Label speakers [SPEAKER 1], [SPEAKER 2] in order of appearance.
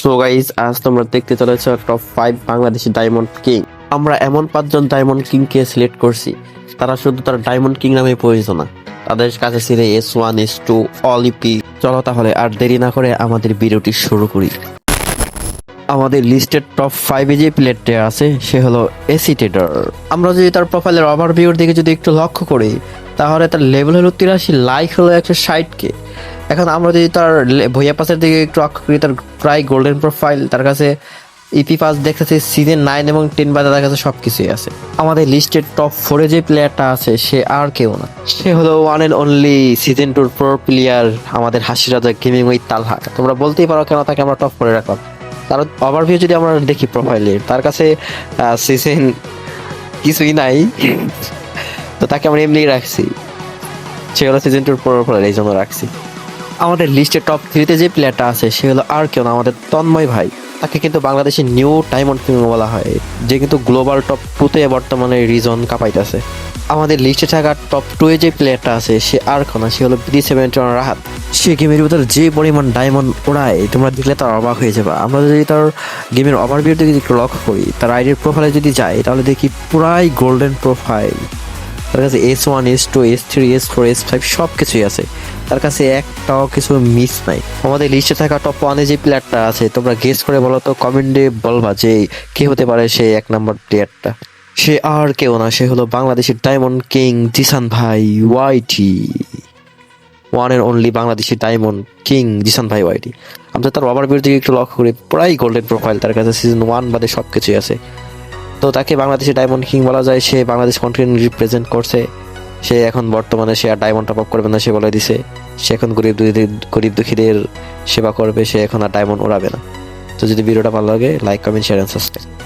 [SPEAKER 1] So guys আজ তোমরা দেখতে চলেছ top five Bangladeshi diamond king আমরা এমন পাঁচজন ডায়মন্ড কিংকে সিলেক্ট করছি, তারা শুধু তার ডায়মন্ড কিং নামে পরিচিত না। তাদের কাছে ছিল এস ওয়ান এস টু অলিপি চলো তাহলে আর দেরি না করে আমাদের ভিডিওটি শুরু করি। আমাদের লিস্টের টপ ফাইভে যে প্লেয়ারটা আছে, সে হলো এসি টেডার আমরা যদি তার প্রোফাইলের ওভারভিউর দিকে যদি একটু লক্ষ্য করি তাহলে তার লেভেল হলো তিরাশি লাইক হলো একশো ষাটকে এখন আমরা যদি তার ভইয়া পাসের দিকে একটু লক্ষ্য করি, তার প্রায় গোল্ডেন প্রোফাইল তার কাছে ইপি পাস দেখতেছে সিজন নাইন এবং টেন বাদে তার কাছে সব কিছুই আছে। আমাদের লিস্টের টপ ফোরে যে প্লেয়ারটা আছে, সে আর কেউ না। সে হলো ওয়ান অ্যান্ড অনলি সিজন টুর প্রো প্লেয়ার আমাদের হাসি রাজা গেমিং উইথ তালহা। তোমরা বলতেই পারো কেন তাকে আমরা টপ করে রাখলাম। তার ওভারভিউ যদি আমরা দেখি প্রোফাইলে তার কাছে সিজন কিছুই নাই। তো তাকে আমরা এমনি রাখছি। সে হলো সিজন টুর প্রো প্লেয়ার এই জন্য রাখছি। আমাদের লিস্টে টপ থ্রিতে যে প্লেয়ারটা আছে, সে হলো আর কেউ না আমাদের তন্ময় ভাই। তাকে কিন্তু বাংলাদেশের নিউ ডায়মন্ড কিং বলা হয়, যে কিন্তু গ্লোবাল টপ টুতে বর্তমানে রিজন কাঁপাইতেছে। আমাদের লিস্টে থাকা টপ টু এ যে প্লেয়ারটা আছে, সে আর কেউ না সে হলো বিডি সেভেন্টি রাহাত। সে গেমের ভিতরে যে পরিমাণ ডায়মন্ড ওড়ায়, তোমরা দেখলে তার অবাক হয়ে যাবে। আমরা যদি তার গেমের ওভারভিউ দিকে একটু লক্ষ্য করি, তার আইডির প্রোফাইলে যদি যাই, তাহলে দেখি পুরাই গোল্ডেন প্রোফাইল তার কাছে S one S two S three S four S five সব কিছুই আছে। তার কাছে একটাও কিছু মিস নাই। আমাদের লিস্টে থাকা টপ ওয়ানে যে প্লেয়ারটা আছে, তোমরা গেস করে বলো তো কমেন্টে বলবা যে কে হতে পারে সে এক নম্বর প্লেয়ারটা সে আর কেউ না, সে হলো বাংলাদেশের ডায়মন্ড কিং জিসান ভাই ওয়াইটি ওয়ানের only Bangladeshi diamond king Zisan ভাই ওয়াইটি আমরা তার বাবার বিরুদ্ধে একটু লক্ষ্য করি, প্রায় গোল্ডেন প্রোফাইল তার কাছে সিজন ওয়ান বাদে সব কিছুই আছে। তো তাকে বাংলাদেশে ডায়মন্ড কিং বলা যায়। সে বাংলাদেশ কন্ট্রিন রিপ্রেজেন্ট করছে। সে এখন বর্তমানে সে আর ডায়মন্ড টপ আপ করবে না সে বলে দিছে। সে এখন গরিব গরিব দুঃখীদের সেবা করবে, সে এখন আর ডায়মন্ড ওড়াবে না। তো যদি ভিডিওটা ভালো লাগে like comment share and subscribe